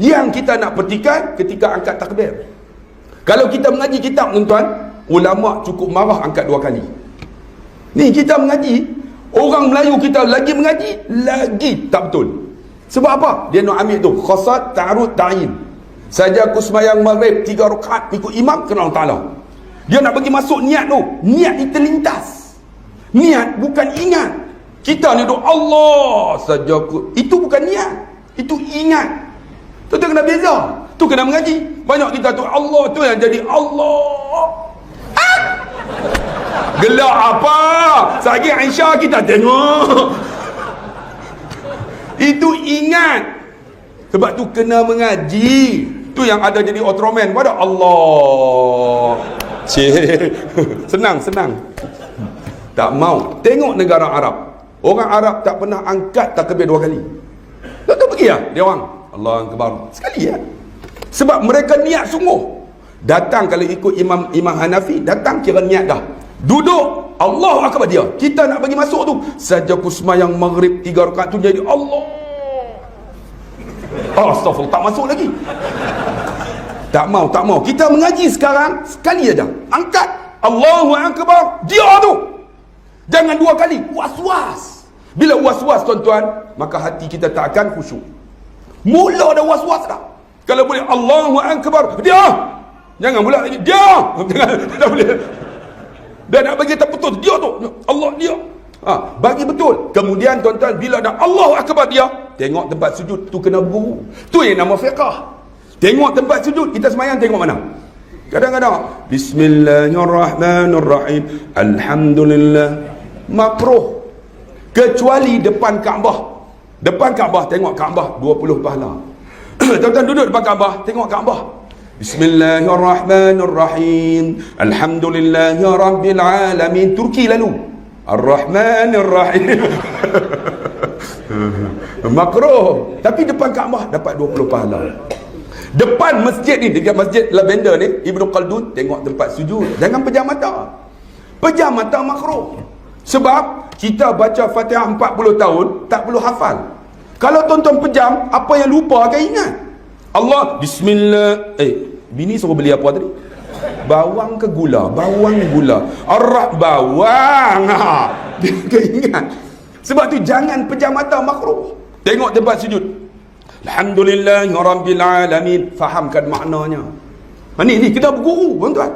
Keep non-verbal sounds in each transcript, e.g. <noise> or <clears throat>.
yang kita nak petikai ketika angkat takbir. Kalau kita mengaji kitab tuan-tuan ulama cukup marah angkat dua kali. Ni kita mengaji orang Melayu kita lagi mengaji lagi tak betul. Sebab apa? Dia nak ambil tu. Khasat ta'arud ta'in. Saja aku semayang maghrib tiga rakaat ikut imam kena Allah Ta'ala. Dia nak bagi masuk niat tu. Niat ni terlintas niat bukan ingat. Kita ni duk Allah saja aku. Itu bukan niat. Itu ingat kena beza. Tu kena mengaji. Banyak kita tu Allah tu yang jadi Allah. Ah! gelak apa? Sagi Aisyah kita tengok. Itu ingat. Sebab tu kena mengaji. Tu yang ada jadi Ultraman. Pada Allah? Cik. senang senang. Tak mau. Tengok negara Arab. Orang Arab tak pernah angkat takbir dua kali. Tak tahu pergi lah dia orang Allah Akbar sekali ya. Sebab mereka niat sungguh. Datang kalau ikut imam imam Hanafi datang kira niat dah. Duduk Allah Akbar dia. Kita nak bagi masuk tu. Saja ku semayang maghrib tiga rakaat tu jadi Allah. Astaghfirullah tak masuk lagi. Tak mau tak mau. Kita mengaji sekarang sekali aja. Angkat. Allahu Akbar. Dia tu. Jangan dua kali. Was-was. Bila was-was tuan-tuan maka hati kita tak akan khusyuk mula dah was-was dah. Kalau boleh Allahu Akbar. Dia. Jangan pula dia. <laughs> Jangan tak boleh. Dan nak bagi terputus. Dia tu. Allah dia. Ha, bagi betul. Kemudian tuan-tuan bila dah Allah Akbar dia. Tengok tempat sujud. Tu kena berguru tu yang nama fiqah. Tengok tempat sujud. Kita semayang tengok mana? Kadang-kadang Bismillahirrahmanirrahim. Alhamdulillah. Makruh. Kecuali depan Kaabah depan Kaabah tengok Kaabah 20 pahala. <clears throat> Tuan-tuan duduk depan Kaabah tengok Kaabah. Bismillahirrahmanirrahim. Alhamdulillahirrabbilalamin Turki lalu. Ar-Rahmanirrahim. <laughs> Makruh. Tapi depan Kaabah dapat 20 pahala. Depan masjid ni Dekat masjid Lavender ni Ibnu Khaldun Tengok tempat sujud. Jangan pejam mata. Pejam mata makruh Sebab Kita baca Fatihah 40 tahun Tak perlu hafal. Kalau tuan-tuan pejam Apa yang lupa akan ingat? Allah Bismillah. Eh Bini suruh beli apa tadi? Bawang ke gula? Bawang gula. Arak bawang. Ha. <laughs> Dia akan ingat. Sebab tu jangan pejam mata makruh. Tengok tempat sujud. Alhamdulillah Rabbil Alamin. Fahamkan maknanya? Ha, Ni, kena berguru tuan-tuan.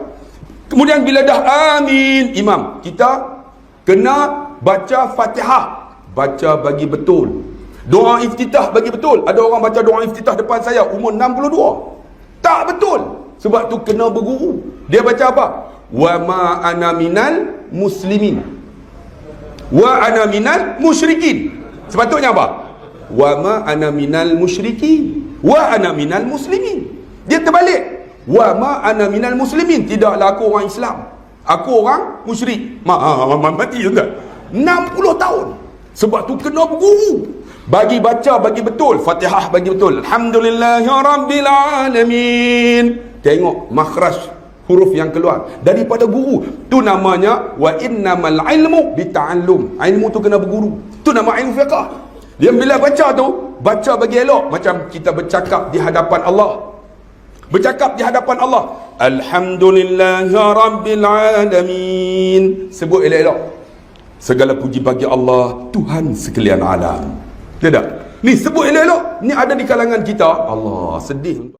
Kemudian bila dah amin. Imam Kita kena baca fatihah. Baca bagi betul. Doa iftitah bagi betul. Ada orang baca doa iftitah depan saya Umur 62 Tak betul. Sebab tu kena berguru. Dia baca apa? Wa ma ana minal muslimin. Wa ana minal musyrikin. Sepatutnya apa? wa ma ana minal musyriki wa ana minal muslimin. Dia terbalik. Wa ma ana minal muslimin. Tidaklah aku orang Islam aku orang musyrik. Ma, ma, ma, mati tuan 60 tahun. Sebab tu kena berguru. Bagi baca bagi betul. Fatihah bagi betul. Alhamdulillahirabbil alamin. Tengok makhraj huruf yang keluar. Daripada guru. Tu namanya wa innamal ilmu bita'allum. Ilmu tu kena berguru. Tu nama ilmu fiqh dia bila baca tu, baca bagi elok. Macam kita bercakap di hadapan Allah. Bercakap di hadapan Allah. Alhamdulillahirabbil alamin. Sebut elok-elok. Segala puji bagi Allah, Tuhan sekalian alam. Tidak. Ni sebut elok-elok. Ni ada di kalangan kita. Allah sedih